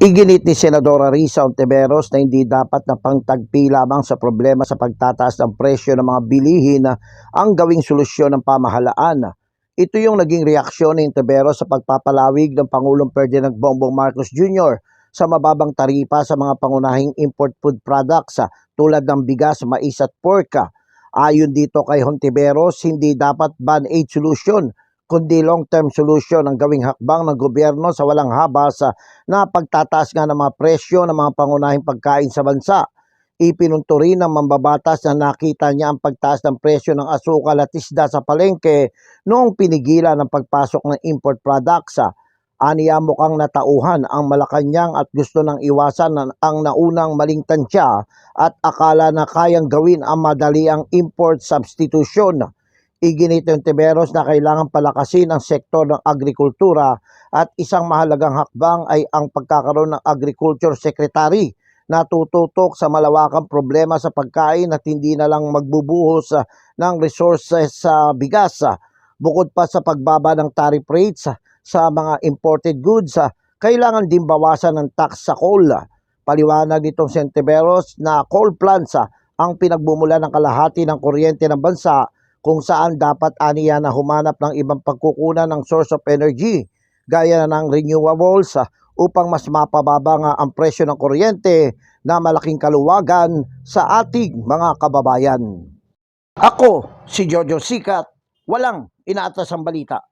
Iginit ni Senadora Risa Ontiveros na hindi dapat na pangtagpi lamang sa problema sa pagtataas ng presyo ng mga bilihin ang gawing solusyon ng pamahalaan. Ito yung naging reaksyon ni Ontiveros sa pagpapalawig ng Pangulong Ferdinand Bongbong Marcos Jr. sa mababang taripa sa mga pangunahing import food products tulad ng bigas, mais at pork. Ayon dito kay Hontiveros, hindi dapat ban-aid solution kundi long-term solution ang gawing hakbang ng gobyerno sa walang habas na pagtataas nga ng mga presyo ng mga pangunahing pagkain sa bansa. Ipinunto rin ng mambabatas na nakita niya ang pagtaas ng presyo ng asukal at isda sa palengke noong pinigilan ng pagpasok ng import products. Aniya mukhang natauhan ang Malacanang at gusto nang iwasan ang naunang maling tansya at akala na kayang gawin ang madali ang import substitution. Iginit ng Tiberos na kailangan palakasin ang sektor ng agrikultura at isang mahalagang hakbang ay ang pagkakaroon ng Agriculture Secretary na tututok sa malawakang problema sa pagkain at hindi na lang magbubuhos ah, ng resources sa bigas. ah. Bukod pa sa pagbaba ng tariff rates ah, sa mga imported goods, kailangan din bawasan ng tax sa coal. Paliwanag nitong Sentiveros na coal plants ang pinagbumula ng kalahati ng kuryente ng bansa kung saan dapat aniya na humanap ng ibang pagkukunan ng source of energy gaya na ng renewables ah, upang mas mapababa nga ang presyo ng kuryente na malaking kaluwagan sa ating mga kababayan. Ako, si Jojo Sikat, walang inaatas ang balita.